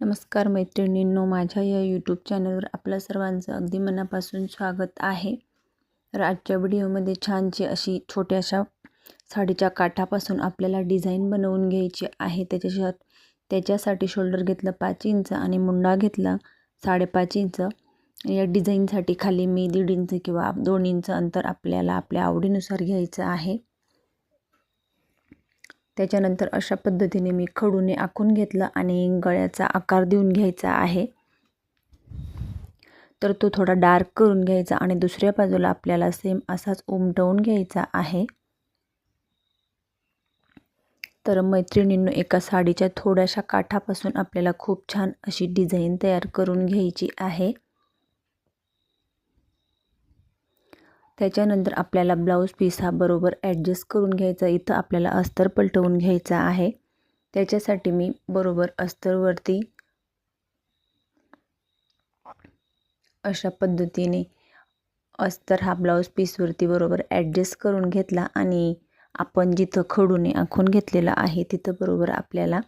नमस्कार मैत्रिणींनो माझ्या या यूट्यूब चॅनलवर आपल्या सर्वांचं अगदी मनापासून स्वागत आहे. तर आजच्या व्हिडिओमध्ये छानशी अशी छोट्याशा साडीच्या काठापासून आपल्याला डिझाईन बनवून घ्यायची आहे. त्याच्या त्याच्यासाठी शोल्डर घेतलं पाच इंच आणि मुंडा घेतला साडेपाच इंच. या डिझाईनसाठी खाली मी दीड इंच किंवा दोन इंच अंतर आपल्याला आपल्या आवडीनुसार घ्यायचं आहे. त्याच्यानंतर अशा पद्धतीने मी खडूने आखून घेतलं आणि गळ्याचा आकार देऊन घ्यायचा आहे. तर तो थोडा डार्क करून घ्यायचा आणि दुसऱ्या बाजूला आपल्याला सेम असाच उमटवून घ्यायचा आहे. तर मैत्रिणींनो एका साडीच्या थोड्याशा काठापासून आपल्याला खूप छान अशी डिझाईन तयार करून घ्यायची आहे. त्याच्यानंतर आपल्याला ब्लाऊज पीस हा बरोबर ॲडजस्ट करून घ्यायचा. इथं आपल्याला अस्तर पलटवून घ्यायचा आहे. त्याच्यासाठी मी बरोबर अस्तरवरती अशा पद्धतीने अस्तर हा ब्लाऊज पीसवरती बरोबर ॲडजस्ट करून घेतला आणि आपण जिथं खडूने आखून घेतलेलं आहे तिथं बरोबर आपल्याला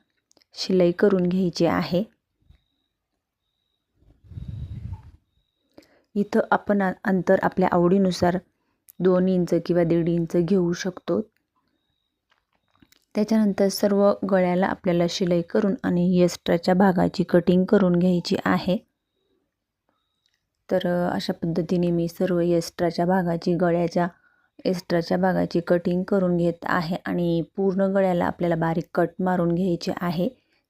शिलाई करून घ्यायची आहे. इथं आपण अंतर आपल्या आवडीनुसार दोन इंच किंवा दीड इंच घेऊ शकतो. त्याच्यानंतर सर्व गळ्याला आपल्याला शिलाई करून आणि एक्स्ट्राच्या भागाची कटिंग करून घ्यायची आहे. तर अशा पद्धतीने मी सर्व एक्स्ट्राच्या भागाची गळ्याच्या एक्स्ट्राच्या भागाची कटिंग करून घेत आहे आणि पूर्ण गळ्याला आपल्याला बारीक कट मारून घ्यायचे आहे.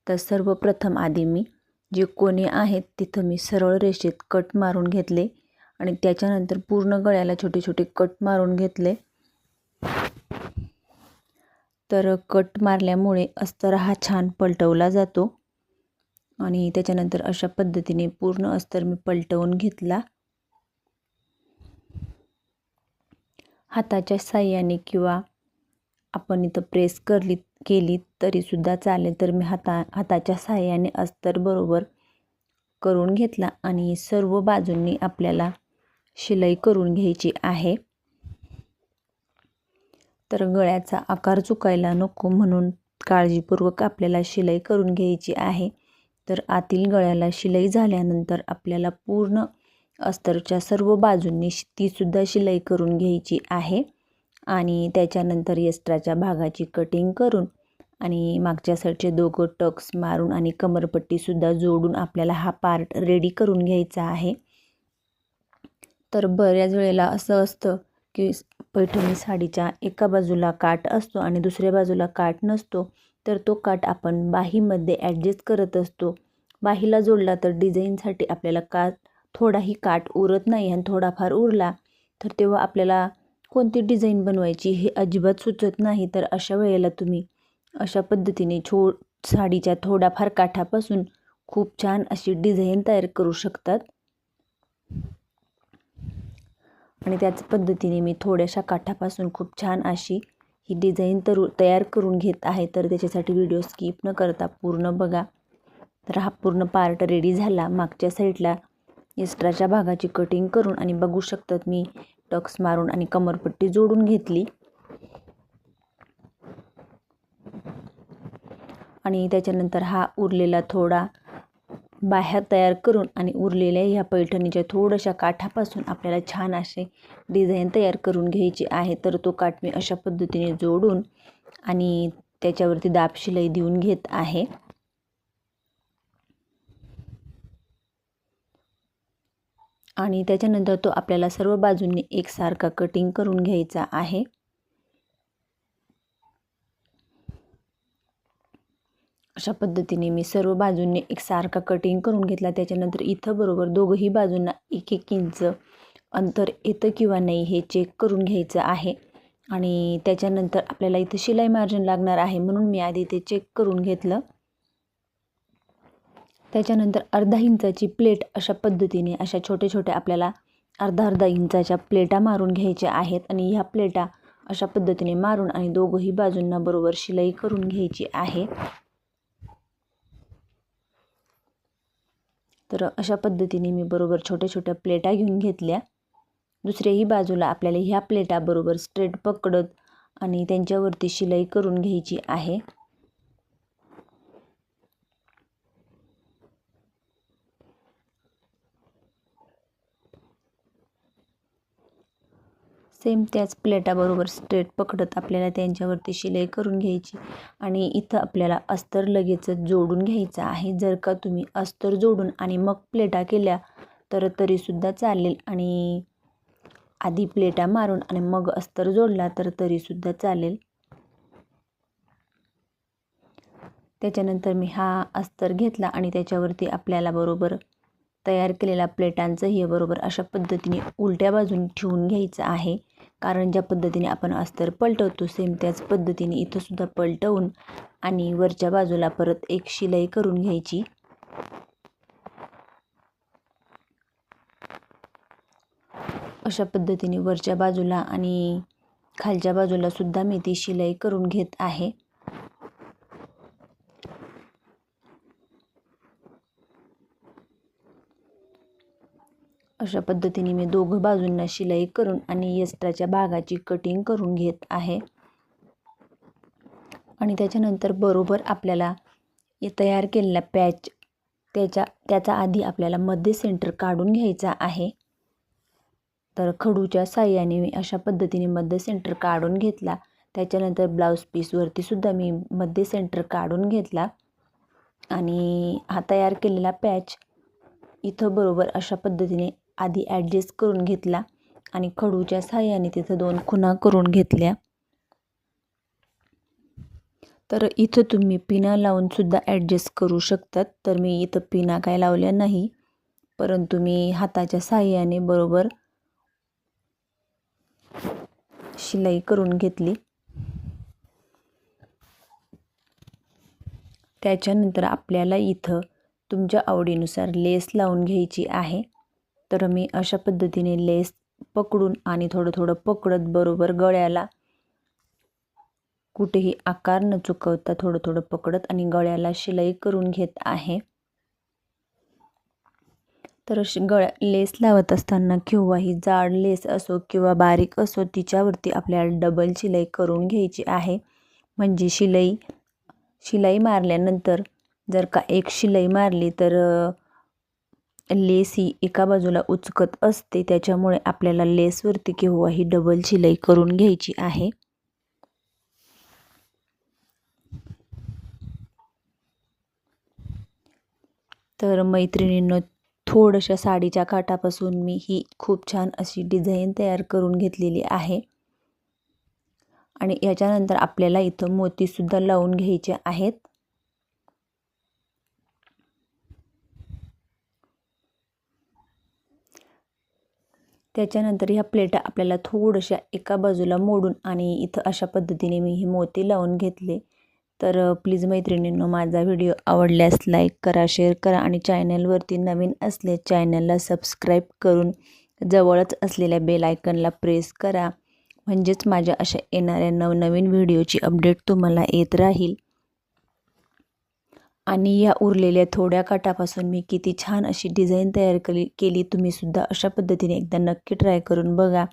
तर सर्वप्रथम आधी मी जे कोणी आहेत तिथं मी सरळ रेषेत कट मारून घेतले आणि त्याच्यानंतर पूर्ण गळ्याला छोटे छोटे कट मारून घेतले. तर कट मारल्यामुळे अस्तर हा छान पलटवला जातो आणि त्याच्यानंतर अशा पद्धतीने पूर्ण अस्तर मी पलटवून घेतला. हाताच्या साह्याने किंवा आपण इथं प्रेस करली केली तरीसुद्धा चालेल. तर मी हाता हाताच्या साह्याने अस्तर बरोबर करून घेतला आणि सर्व बाजूंनी आपल्याला शिलाई करून घ्यायची आहे. तर गळ्याचा आकार चुकायला नको म्हणून काळजीपूर्वक आपल्याला शिलाई करून घ्यायची आहे. तर आतील गळ्याला शिलाई झाल्यानंतर आपल्याला पूर्ण अस्तरच्या सर्व बाजूंनी तीसुद्धा शिलाई करून घ्यायची आहे. आणि त्याच्यानंतर यस्त्राच्या भागाची कटिंग करून आणि मागच्या साईडचे दोघं टक्स मारून आणि कमरपट्टीसुद्धा जोडून आपल्याला हा पार्ट रेडी करून घ्यायचा आहे. तर बऱ्याच वेळेला असं असतं की पैठणी साडीच्या एका बाजूला काठ असतो आणि दुसऱ्या बाजूला काठ नसतो तर तो काठ आपण बाहीमध्ये ॲडजस्ट करत असतो. बाहीला जोडला तर डिझाईनसाठी आपल्याला का थोडाही काठ उरत नाही आणि थोडाफार उरला तर तेव्हा आपल्याला कोणती डिझाईन बनवायची हे अजिबात सुचत नाही. तर अशा वेळेला तुम्ही अशा पद्धतीने छो साडीच्या थोड्याफार काठापासून खूप छान अशी डिझाईन तयार करू शकतात. आणि त्याच पद्धतीने मी थोड्याशा काठापासून खूप छान अशी ही डिझाईन तर तयार करून घेत आहे. तर त्याच्यासाठी व्हिडिओ स्किप न करता पूर्ण बघा. तर हा पूर्ण पार्ट रेडी झाला. मागच्या साईडला एक्स्ट्राच्या भागाची कटिंग करून आणि बघू शकतात मी टक्स मारून आणि कमरपट्टी जोडून घेतली. आणि त्याच्यानंतर हा उरलेला थोडा बाह्या तयार करून आणि उरलेल्या ह्या पैठणीच्या थोड्याशा काठापासून आपल्याला छान असे डिझाईन तयार करून घ्यायची आहे. तर तो काठ मी अशा पद्धतीने जोडून आणि त्याच्यावरती दाब शिलाई देऊन घेत आहे. आणि त्याच्यानंतर तो आपल्याला सर्व बाजूंनी एकसारखा कटिंग करून घ्यायचा आहे. अशा पद्धतीने मी सर्व बाजूंनी एकसारखा कटिंग करून घेतला. त्याच्यानंतर इथं बरोबर दोघंही बाजूंना एक एक इंच अंतर येतं किंवा नाही हे चेक करून घ्यायचं आहे. आणि त्याच्यानंतर आपल्याला इथं शिलाई मार्जिन लागणार आहे म्हणून मी आधी ते चेक करून घेतलं. त्याच्यानंतर अर्धा इंचाची प्लेट अशा पद्धतीने अशा छोट्या छोट्या आपल्याला अर्धा अर्धा इंचाच्या प्लेटा मारून घ्यायच्या आहेत आणि ह्या प्लेटा अशा पद्धतीने मारून आणि दोघंही बाजूंना बरोबर शिलाई करून घ्यायची आहे. तर अशा पद्धतीने मी बरोबर छोट्या छोट्या प्लेटा घेऊन घेतल्या. दुसऱ्याही बाजूला आपल्याला ह्या प्लेटा बरोबर स्ट्रेट पकडत आणि त्यांच्यावरती शिलाई करून घ्यायची आहे. सेम त्याच प्लेटाबरोबर स्ट्रेट पकडत आपल्याला त्यांच्यावरती शिलाई करून घ्यायची. आणि इथं आपल्याला अस्तर लगेचच जोडून घ्यायचं आहे. जर का तुम्ही अस्तर जोडून आणि मग प्लेटा केल्या तर तरीसुद्धा चालेल. आणि आधी प्लेटा मारून आणि मग अस्तर जोडला तर तरीसुद्धा चालेल. त्याच्यानंतर मी हा अस्तर घेतला आणि त्याच्यावरती आपल्याला बरोबर तयार केलेल्या प्लेटांचं हे बरोबर अशा पद्धतीने उलट्या बाजून ठेवून घ्यायचं आहे. कारण ज्या पद्धतीने आपण अस्तर पलटवतो सेम त्याच पद्धतीने इथंसुद्धा पलटवून आणि वरच्या बाजूला परत एक शिलाई करून घ्यायची. अशा पद्धतीने वरच्या बाजूला आणि खालच्या बाजूला सुद्धा मी ती शिलाई करून घेत आहे. अशा पद्धतीने मी दोघं बाजूंना शिलाई करून आणि यस्त्राच्या भागाची कटिंग करून घेत आहे. आणि त्याच्यानंतर बरोबर आपल्याला तयार केलेला पॅच त्याच्या त्याचा आधी आपल्याला मध्ये सेंटर काढून घ्यायचा आहे. तर खडूच्या साह्याने मी अशा पद्धतीने मध्ये सेंटर काढून घेतला. त्याच्यानंतर ब्लाऊज पीसवरती सुद्धा मी मध्ये सेंटर काढून घेतला. आणि हा तयार केलेला पॅच इथं बरोबर अशा पद्धतीने आधी ॲडजस्ट करून घेतला आणि खडूच्या साह्याने तिथं दोन खुणा करून घेतल्या. तर इथं तुम्ही पिना लावूनसुद्धा ॲडजस्ट करू शकतात. तर मी इथं पिना काय लावल्या नाही परंतु मी हाताच्या साह्याने बरोबर शिलाई करून घेतली. त्याच्यानंतर आपल्याला इथं तुमच्या आवडीनुसार लेस लावून घ्यायची आहे. तर मी अशा पद्धतीने लेस पकडून आणि थोडं थोडं पकडत बरोबर गळ्याला. कुठेही आकार न चुकवता थोडं थोडं पकडत आणि गळ्याला शिलाई करून घेत आहे. तर गळ्या लेस लावत असताना किंवा जाड लेस असो किंवा बारीक असो तिच्यावरती आपल्याला डबल शिलाई करून घ्यायची आहे. म्हणजे शिलाई शिलाई मारल्यानंतर जर का एक शिलाई मारली तर लेस ही एका बाजूला उचकत असते त्याच्यामुळे आपल्याला लेसवरती किंवा ही डबल शिलाई करून घ्यायची आहे. तर मैत्रिणींनो थोड्याशा साडीच्या काठापासून मी ही खूप छान अशी डिझाईन तयार करून घेतलेली आहे. आणि याच्यानंतर आपल्याला इथं मोतीसुद्धा लावून घ्यायचे आहेत. त्याच्यानंतर ह्या प्लेटा आपल्याला थोड्याशा एका बाजूला मोडून आणि इथं अशा पद्धतीने मी हे मोती लावून घेतले. तर प्लीज मैत्रिणींनो माझा व्हिडिओ आवडल्यास लाईक करा शेअर करा आणि चॅनलवरती नवीन असले चॅनलला सबस्क्राईब करून जवळच असलेल्या बेल आयकनला प्रेस करा. म्हणजेच माझ्या अशा येणाऱ्या नवनवीन व्हिडिओची अपडेट तुम्हाला येत राहील. आणि या उरलेल्या थोड्या काटापासून मी किती छान अशी डिझाईन तयार केली केली तुम्हीसुद्धा अशा पद्धतीने एकदा नक्की ट्राय करून बघा.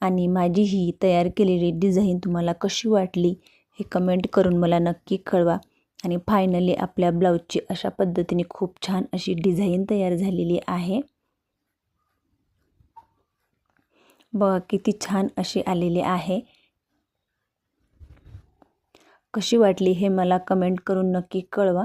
आणि माझी ही तयार केलेली डिझाईन तुम्हाला कशी वाटली हे कमेंट करून मला नक्की कळवा. आणि फायनली आपल्या ब्लाऊजची अशा पद्धतीने खूप छान अशी डिझाईन तयार झालेली आहे. बघा किती छान अशी आलेली आहे. कशी वाटली हे मला कमेंट करून नक्की कळवा.